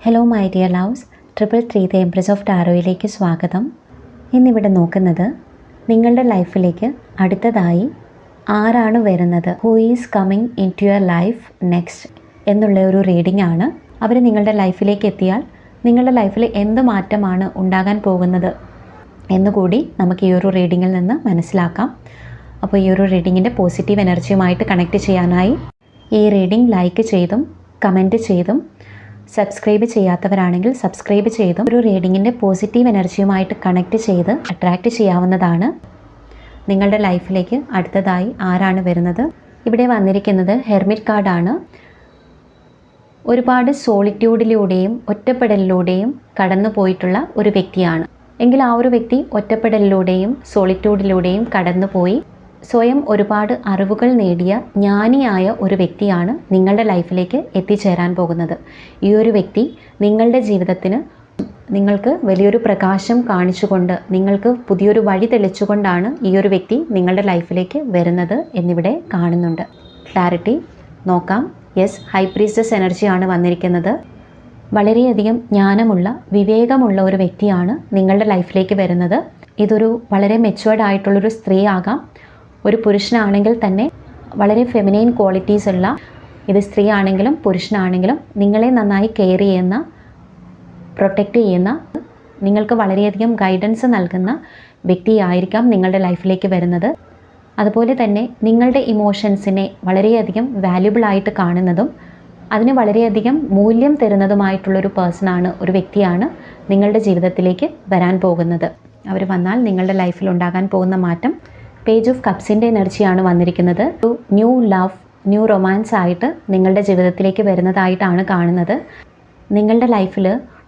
Hello my dear loves triple three the empress of ടാരോയിലേക്ക് സ്വാഗതം. ഇന്നിവിടെ നോക്കുന്നത് നിങ്ങളുടെ ലൈഫിലേക്ക് അടുത്തതായി ആരാണ് വരുന്നത്? Who is coming into your life next എന്നുള്ള ഒരു റീഡിംഗ് ആണ്. അവർ നിങ്ങളുടെ ലൈഫിലേക്ക് എത്തിയാൽ നിങ്ങളുടെ ലൈഫിൽ എന്ത് മാറ്റമാണ് ഉണ്ടാകാൻ പോകുന്നത് എന്നുകൂടി നമുക്ക് ഈ ഒരു റീഡിങ്ങിൽ നിന്ന് മനസ്സിലാക്കാം. അപ്പോൾ ഈ ഒരു റീഡിങ്ങിന്റെ പോസിറ്റീവ് എനർജിയുമായിട്ട് കണക്റ്റ് ചെയ്യാനായി ഈ റീഡിംഗ് ലൈക്ക് ചെയ്തും കമന്റ് ചെയ്തും സബ്സ്ക്രൈബ് ചെയ്യാത്തവരാണെങ്കിൽ സബ്സ്ക്രൈബ് ചെയ്തും ഒരു റീഡിങ്ങിന്റെ പോസിറ്റീവ് എനർജിയുമായിട്ട് കണക്ട് ചെയ്ത് അട്രാക്റ്റ് ചെയ്യാവുന്നതാണ്. നിങ്ങളുടെ ലൈഫിലേക്ക് അടുത്തതായി ആരാണ് വരുന്നത്? ഇവിടെ വന്നിരിക്കുന്നത് ഹെർമിറ്റ് കാർഡാണ്. ഒരുപാട് സോളിറ്റ്യൂഡിലൂടെയും ഒറ്റപ്പെടലിലൂടെയും കടന്നു പോയിട്ടുള്ള ഒരു വ്യക്തിയാണ്. എങ്കിൽ ആ ഒരു വ്യക്തി ഒറ്റപ്പെടലിലൂടെയും സോളിറ്റ്യൂഡിലൂടെയും കടന്നുപോയി സ്വയം ഒരുപാട് അറിവുകൾ നേടിയ ജ്ഞാനിയായ ഒരു വ്യക്തിയാണ് നിങ്ങളുടെ ലൈഫിലേക്ക് എത്തിച്ചേരാൻ പോകുന്നത്. ഈ ഒരു വ്യക്തി നിങ്ങളുടെ ജീവിതത്തിന് നിങ്ങൾക്ക് വലിയൊരു പ്രകാശം കാണിച്ചുകൊണ്ട് നിങ്ങൾക്ക് പുതിയൊരു വഴി തെളിച്ചുകൊണ്ടാണ് ഈ ഒരു വ്യക്തി നിങ്ങളുടെ ലൈഫിലേക്ക് വരുന്നത് എന്നിവിടെ കാണുന്നുണ്ട്. ക്ലാരിറ്റി നോക്കാം. യെസ് ഹൈ പ്രീസ്റ്റസ് എനർജിയാണ് വന്നിരിക്കുന്നത്. വളരെയധികം ജ്ഞാനമുള്ള വിവേകമുള്ള ഒരു വ്യക്തിയാണ് നിങ്ങളുടെ ലൈഫിലേക്ക് വരുന്നത്. ഇതൊരു വളരെ മെച്ചുവേർഡ് ആയിട്ടുള്ളൊരു സ്ത്രീ ആകാം ഒരു പുരുഷനാണെങ്കിൽ തന്നെ വളരെ ഫെമിനൈൻ ക്വാളിറ്റീസ് ഉള്ള ഇത് സ്ത്രീ ആണെങ്കിലും പുരുഷനാണെങ്കിലും നിങ്ങളെ നന്നായി കെയർ ചെയ്യുന്ന പ്രൊട്ടക്റ്റ് ചെയ്യുന്ന നിങ്ങൾക്ക് വളരെയധികം ഗൈഡൻസ് നൽകുന്ന വ്യക്തിയായിരിക്കാം നിങ്ങളുടെ ലൈഫിലേക്ക് വരുന്നത്. അതുപോലെ തന്നെ നിങ്ങളുടെ ഇമോഷൻസിനെ വളരെയധികം വാല്യുബിളായിട്ട് കാണുന്നതും അതിന് വളരെയധികം മൂല്യം തരുന്നതുമായിട്ടുള്ളൊരു പേഴ്സണാണ് ഒരു വ്യക്തിയാണ് നിങ്ങളുടെ ജീവിതത്തിലേക്ക് വരാൻ പോകുന്നത്. അവർ വന്നാൽ നിങ്ങളുടെ ലൈഫിൽ ഉണ്ടാകാൻ പോകുന്ന മാറ്റം പേജ് ഓഫ് കപ്സിന്റെ എനർജിയാണ് വന്നിരിക്കുന്നത്. ഒരു ന്യൂ ലവ് ന്യൂ റൊമാൻസ് ആയിട്ട് നിങ്ങളുടെ ജീവിതത്തിലേക്ക് വരുന്നതായിട്ടാണ് കാണുന്നത്. നിങ്ങളുടെ ലൈഫിൽ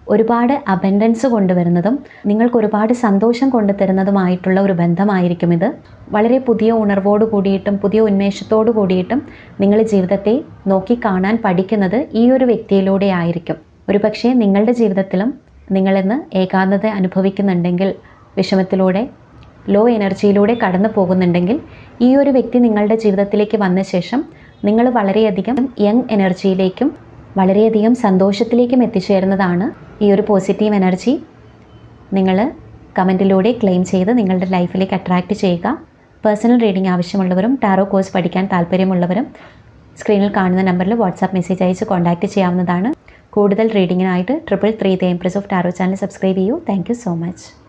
ഒരുപാട് അബൻഡൻസ് കൊണ്ടുവരുന്നതും നിങ്ങൾക്ക് ഒരുപാട് സന്തോഷം കൊണ്ടുതരുന്നതുമായിട്ടുള്ള ഒരു ബന്ധമായിരിക്കും ഇത്. വളരെ പുതിയ ഉണർവോട് കൂടിയിട്ടും പുതിയ ഉന്മേഷത്തോടു കൂടിയിട്ടും നിങ്ങൾ ജീവിതത്തെ നോക്കി കാണാൻ പഠിക്കുന്നത് ഈ ഒരു വ്യക്തിയിലൂടെ ആയിരിക്കും. ഒരുപക്ഷെ നിങ്ങളുടെ ജീവിതത്തിലും നിങ്ങളിന്ന് ഏകാന്തത അനുഭവിക്കുന്നുണ്ടെങ്കിൽ വിഷമത്തിലൂടെ ലോ എനർജിയിലൂടെ കടന്നു പോകുന്നുണ്ടെങ്കിൽ ഈ ഒരു വ്യക്തി നിങ്ങളുടെ ജീവിതത്തിലേക്ക് വന്ന ശേഷം നിങ്ങൾ വളരെയധികം യങ് എനർജിയിലേക്കും വളരെയധികം സന്തോഷത്തിലേക്കും എത്തിച്ചേരുന്നതാണ് ഈ ഒരു പോസിറ്റീവ് എനർജി നിങ്ങൾ കമന്റിലൂടെ ക്ലെയിം ചെയ്ത് നിങ്ങളുടെ ലൈഫിലേക്ക് അട്രാക്റ്റ് ചെയ്യുക. പേഴ്സണൽ റീഡിംഗ് ആവശ്യമുള്ളവരും ടാറോ കോഴ്സ് പഠിക്കാൻ താല്പര്യമുള്ളവരും സ്ക്രീനിൽ കാണുന്ന നമ്പറിൽ വാട്സാപ്പ് മെസ്സേജ് അയച്ച് കോൺടാക്റ്റ് ചെയ്യാവുന്നതാണ്. കൂടുതൽ റീഡിങ്ങിനായിട്ട് triple three the empress of tarot channel subscribe ചെയ്യൂ. Thank so much